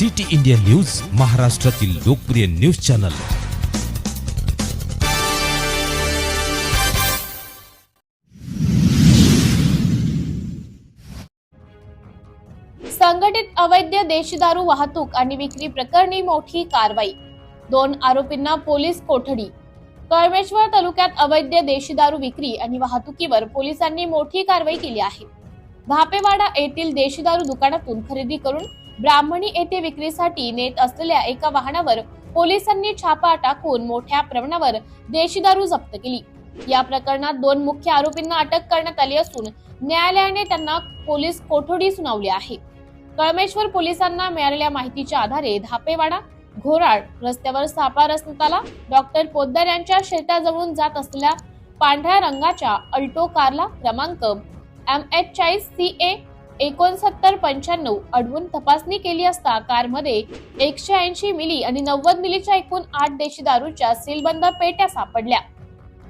City India news महाराष्ट्रातील लोकप्रिय news channel. संघटित अवैध देशी दारू वाहतूक आणि विक्री प्रकरणी मोठी कारवाई. दोन आरोपींना पोलीस कोठडी. कळमेश्वर तालुक्यात अवैध देशी दारू विक्री आणि वाहतुकीवर पोलिसांनी मोठी कारवाई केली आहे. भापेवाडा येथील देशी दारू दुकानातून खरेदी करून ब्राह्मणी येथे विक्रीसाठी नेत असलेल्या एका वाहनावर पोलिसांनी छापा टाकून मोठ्या प्रमाणावर देशी दारू जप्त केली. या प्रकरणात दोन मुख्य आरोपींना अटक करण्यात आली असून न्यायालयाने त्यांना पोलीस कोठडी सुनावली आहे. कळमेश्वर पोलिसांना मिळालेल्या माहितीच्या आधारे धापेवाडा घोराड रस्त्यावर सापळा रचण्यात आला. डॉक्टर पोद्दार यांच्या शेताजवळून जात असलेल्या पांढऱ्या रंगाच्या अल्टो कारला क्रमांक एम एच चाळीस सी ए एकोणसत्तर पंच्याण्णव अडवून तपासणी केली असता कारमध्ये एकशे ऐंशी मिली आणि नव्वद मिलीच्या एकूण आठ देशी दारूच्या सीलबंद पेट्या सापडल्या.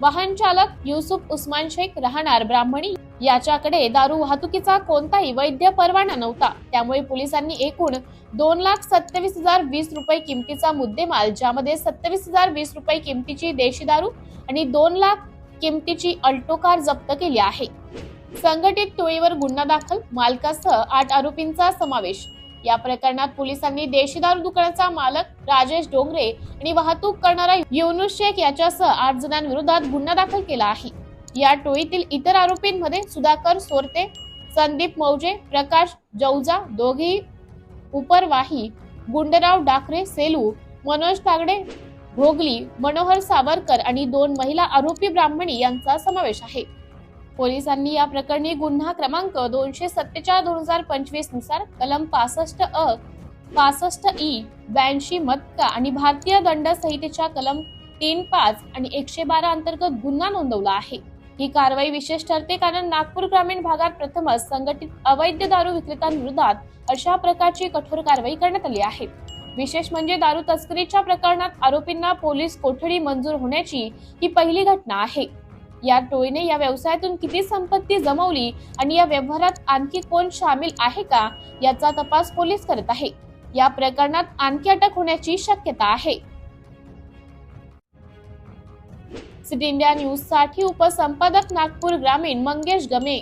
वाहन चालक युसुफ उस्मान शेख राहणार ब्राह्मणी. याच्याकडे दारू वाहतुकीचा कोणताही वैध परवाना नव्हता. त्यामुळे पोलिसांनी एकूण दोन लाख सत्तावीस हजार वीस रुपये किमतीचा मुद्देमाल ज्यामध्ये सत्तावीस हजार वीस रुपये किमतीची देशी दारू आणि दोन लाख किमतीची अल्टो कार जप्त केली आहे. संघटित टोळीवर गुन्हा दाखल मालकासह आठ आरोपींचा समावेश. या प्रकरणात पोलिसांनी देशी दारू दुकानाचा मालक राजेश डोंगरे आणि वाहतूक करणारा युनुस शेख याच्यासह आठ जणांविरोधात गुन्हा दाखल केला आहे. या टोळीतील इतर आरोपींमध्ये सुधाकर सोरते संदीप मौजे प्रकाश जौजा दोघी उपरवाही गुंडराव डाकरे सेलू मनोज तागडे भोगली मनोहर सावरकर आणि दोन महिला आरोपी ब्राह्मणी यांचा समावेश आहे. पोलिसांनी या प्रकरणी गुन्हा क्रमांक दोनशे सत्तेचाळ दोन हजार पंचवीसनुसार कलम पासष्ट अ पासष्ट ई ब्याऐंशी मत्का आणि भारतीय दंड संहितेच्या कलम तीन पाच आणि एकशे बारा अंतर्गत गुन्हा नोंदवला आहे. ही कारवाई विशेष ठरते कारण नागपूर ग्रामीण भागात प्रथमच संघटित अवैध दारू विक्रेत्यांविरोधात अशा प्रकारची कठोर कारवाई करण्यात आली आहे. विशेष म्हणजे दारू तस्करीच्या प्रकरणात आरोपींना पोलीस कोठडी मंजूर होण्याची ही पहिली घटना आहे. या टोळीने या व्यवसायातून किती संपत्ती जमवली आणि या व्यवहारात आणखी कोण सामील आहे का याचा तपास पोलीस करत आहे. या प्रकरणात आणखी अटक होण्याची शक्यता आहे. सिटी इंडिया न्यूजसाठी उपसंपादक नागपूर ग्रामीण मंगेश गमे.